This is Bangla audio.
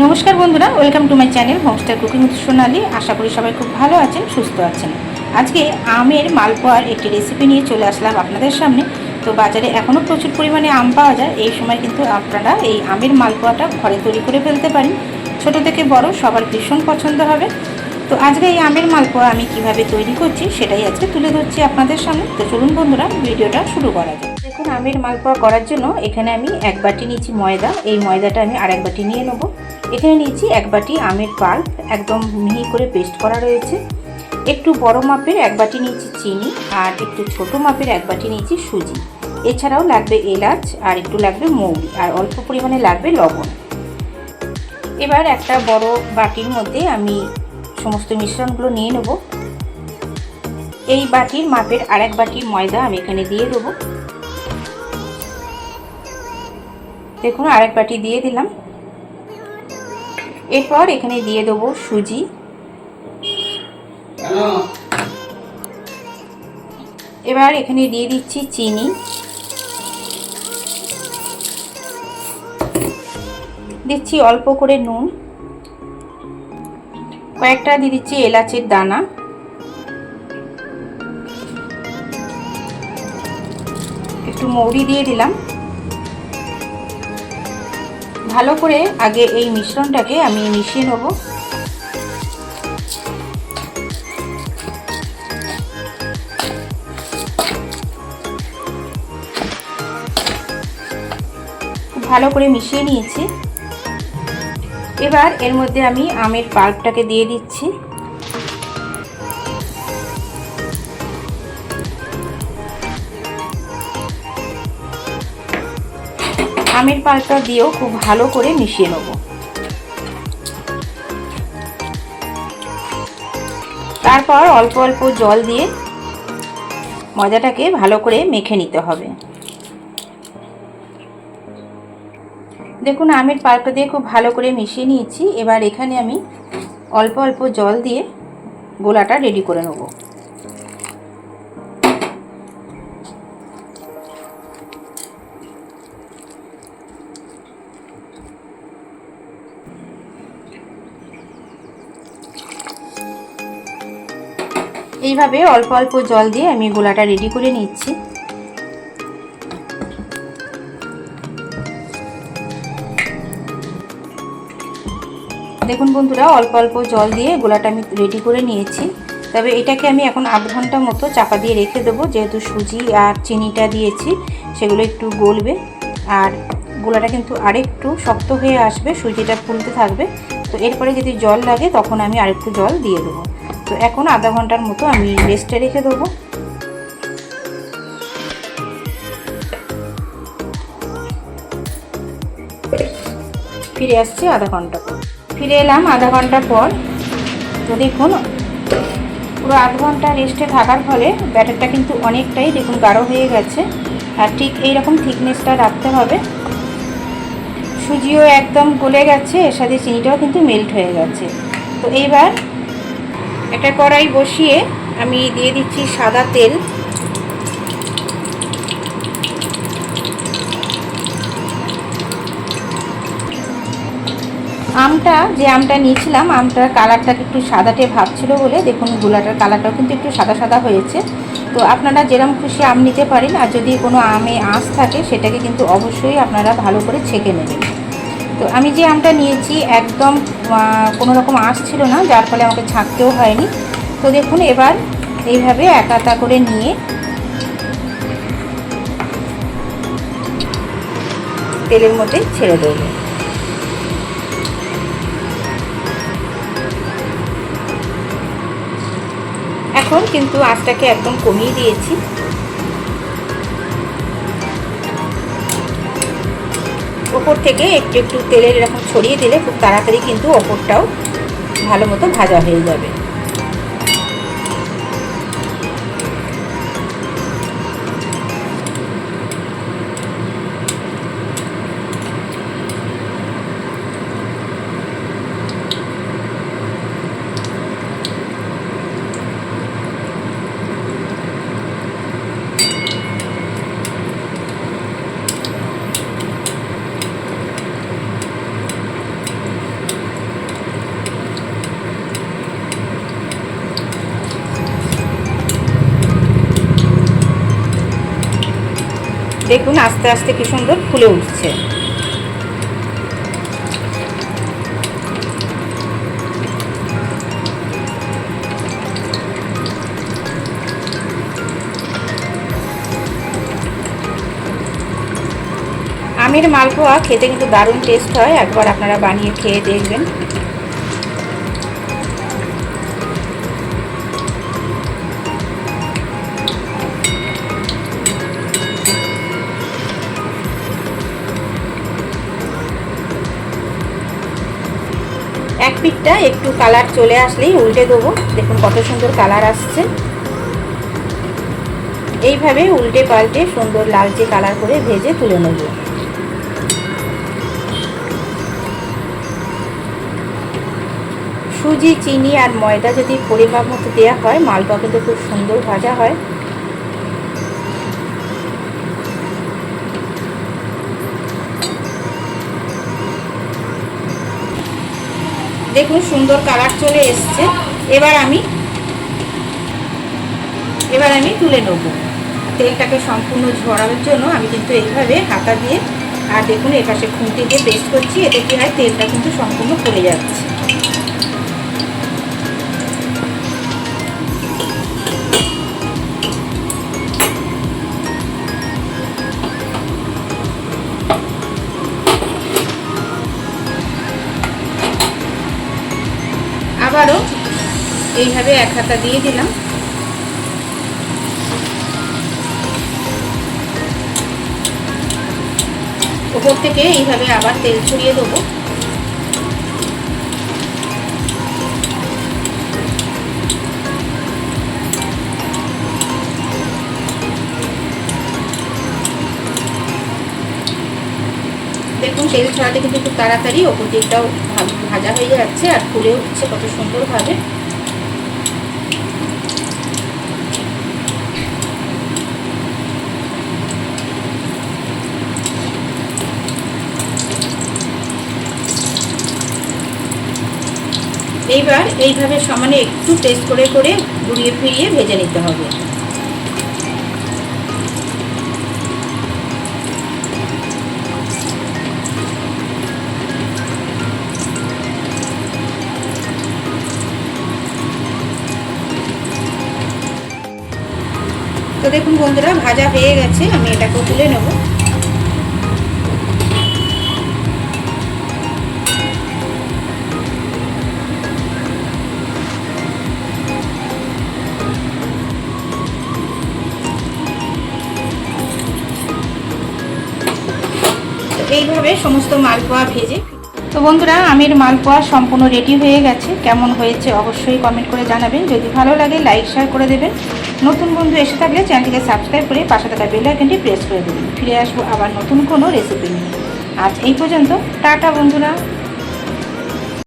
নমস্কার বন্ধুরা, welcome to my channel homestar cooking with Sonali. আশা করি সবাই খুব ভালো আছেন, সুস্থ আছেন। আজকে আমের মালপোয়ার একটি রেসিপি নিয়ে চলে আসলাম আপনাদের সামনে। তো বাজারে এখনও প্রচুর পরিমাণে আম পাওয়া যায়, এই সময় কিন্তু আপনারা এই আমের মালপোয়াটা ঘরে তৈরি করে ফেলতে পারেন। ছোট থেকে বড়, সবার ভীষণ পছন্দ হবে। তো আজকে এই আমের মালপোয়া আমি কীভাবে তৈরি করছি, সেটাই আজকে তুলে ধরছি আপনাদের সামনে। তো চলুন বন্ধুরা, ভিডিওটা শুরু করা দেখুন আমের মালপোয়া করার জন্য এখানে আমি এক বাটি নিয়েছি ময়দা। এই ময়দাটা আমি আর এক বাটি নিয়ে নেব। এখানে নিয়েছি এক বাটি আমের পাল্প, একদম মিহি করে পেস্ট করা রয়েছে। একটু বড় মাপের এক বাটি নিয়েছি চিনি আর একটু ছোট মাপের এক বাটি নিয়েছি সুজি। এছাড়াও লাগবে এলাচ আর একটু লাগবে মৌরি আর অল্প পরিমাণে লাগবে লবণ। এবার একটা বড় বাটির মধ্যে আমি সমস্ত মিশ্রণগুলো নিয়ে নেব। এই বাটির মাপের আরেক বাটি ময়দা আমি এখানে দিয়ে দেবো। দেখুন, আরেক বাটি দিয়ে দিলাম। এরপর এখানে দিয়ে দেবো সুজি। এবার এখানে দিয়ে দিচ্ছি চিনি। দিচ্ছি অল্প করে নুন। কয়েকটা দিয়ে দিচ্ছি এলাচের দানা। একটু মৌরি দিয়ে দিলাম। ভালো করে আগে এই মিশ্রণটাকে আমি মিশিয়ে নেব। ভালো করে মিশিয়ে নিয়েছি। এবার এর মধ্যে আমি আমের পাল্পটাকে দিয়ে দিচ্ছি। আমের পাল্পটা দিয়েও খুব ভালো করে মিশিয়ে নেব। তারপর অল্প অল্প জল দিয়ে ময়দাটাকে ভালো করে মেখে নিতে হবে। দেখুন, আমের পাল্পটা দিয়ে খুব ভালো করে মিশিয়ে নিয়েছি। এবার এখানে আমি অল্প অল্প জল দিয়ে গোলাটা রেডি করে নেব। এইভাবে অল্প অল্প জল দিয়ে আমি গোলাটা রেডি করে নিচ্ছি। দেখুন বন্ধুরা, অল্প অল্প জল দিয়ে গোলাটা আমি রেডি করে নিয়েছি। তবে এটাকে আমি এখন আধ ঘণ্টা মতো চাপা দিয়ে রেখে দেবো। যেহেতু সুজি আর চিনিটা দিয়েছি, সেগুলো একটু গলবে। আর গোলাটা কিন্তু আরেকটু শক্ত হয়ে আসবে, সুজিটা ফুলতে থাকবে। তো এরপরে যদি জল লাগে, তখন আমি আরেকটু জল দিয়ে দেবো। তো এখন আধা ঘণ্টার মতো আমি রেস্টে রেখে দেবো। ফিরে আসছি আধা ঘণ্টা ফিরে এলাম আধা ঘণ্টা পর। তো দেখুন, পুরো আধ ঘণ্টা রেস্টে থাকার ফলে ব্যাটারটা কিন্তু অনেকটাই দেখুন গাঢ় হয়ে গেছে। আর ঠিক এই রকম থিকনেসটা রাখতে হবে। সুজিও একদম গলে গেছে, এর সাথে চিনিটাও কিন্তু মেল্ট হয়ে গেছে। তো এইবার একটা কড়াই বসিয়ে আমি দিয়ে দিচ্ছি সাদা তেল। আমটা, যে আমটা নিয়েছিলাম, আমটার কালারটা একটু সাদাটে ভাবছিল বলে, দেখুন গোলাটার কালারটাও কিন্তু একটু সাদা সাদা হয়েছে। তো আপনারা যেরকম খুশি আম নিতে পারেন, আর যদি কোনো আমে আঁশ থাকে, সেটাকে কিন্তু অবশ্যই আপনারা ভালো করে ছেঁকে নেবেন। তো আমি যে আমটা নিয়েছি একদম কোনো রকম আঁশ ছিল না, যার ফলে আমাকে ছাঁকতেও হয়নি। তো দেখুন, এবার এইভাবে একাতা করে নিয়ে তেলের মধ্যে ছেড়ে দেব। এখন কিন্তু আঁচটাকে একদম কমিয়ে দিয়েছি। ওপর থেকে একটু একটু তেলের এরকম ছড়িয়ে দিলে খুব তাড়াতাড়ি কিন্তু ওপরটাও ভালো মতো ভাজা হয়ে যাবে। দেখুন আস্তে আস্তে কি সুন্দর ফুলে উঠছে। আমের মালপোয়া খেতে কিন্তু দারুণ টেস্ট হয়, একবার আপনারা বানিয়ে খেয়ে দেখবেন। একটু কালার চলে আসলেই উল্টে দেবো। দেখুন কত সুন্দর কালার আসছে। এইভাবে উল্টে পাল্টে সুন্দর লালচে কালার করে ভেজে তুলে নেব। সুজি, চিনি আর ময়দা যদি পরিমাপ মতো দেওয়া হয় মালপোয়া কিন্তু খুব সুন্দর ভাজা হয়। দেখুন সুন্দর কালার চলে এসছে। এবার আমি এবার আমি তুলে নেব। তেলটাকে সম্পূর্ণ ঝরানোর জন্য আমি কিন্তু এইভাবে হাতা দিয়ে, আর দেখুন এপাশে পাশে খুঁটি দিয়ে পেস্ট করছি, এতে কি হয়, তেলটা কিন্তু সম্পূর্ণ পড়ে যাচ্ছে। এইভাবে এক হাতা দিয়ে দিলাম। ওপর থেকে এইভাবে আবার তেল ছড়িয়ে দেবো। দেখুন, তেল ছড়াতে কিন্তু খুব তাড়াতাড়ি ওপর দিকটাও ভাজা হয়ে যাচ্ছে আর ফুলে উঠছে কত সুন্দরভাবে। এইবার এইভাবে সমানে একটু টেস্ট করে করে ঘুরিয়ে ফিরিয়ে ভেজে নিতে হবে। তো দেখুন বন্ধুরা, ভাজা হয়ে গেছে, আমি এটাকে তুলে নেব। সমস্ত মালপোয়া ভেজে তো বন্ধুরা, আমের মালপোয়া সম্পূর্ণ রেডি হয়ে গেছে। কেমন হয়েছে অবশ্যই কমেন্ট করে জানাবেন। যদি ভালো লাগে লাইক শেয়ার করে দেবেন। নতুন বন্ধু এসে থাকলে চ্যানেলটিকে সাবস্ক্রাইব করে পাশে থাকা বেল আইকনটি প্রেস করে দেবেন। ফিরে আসব আবার নতুন কোনো রেসিপি নিয়ে। আজ এই পর্যন্ত। টাটা বন্ধুরা।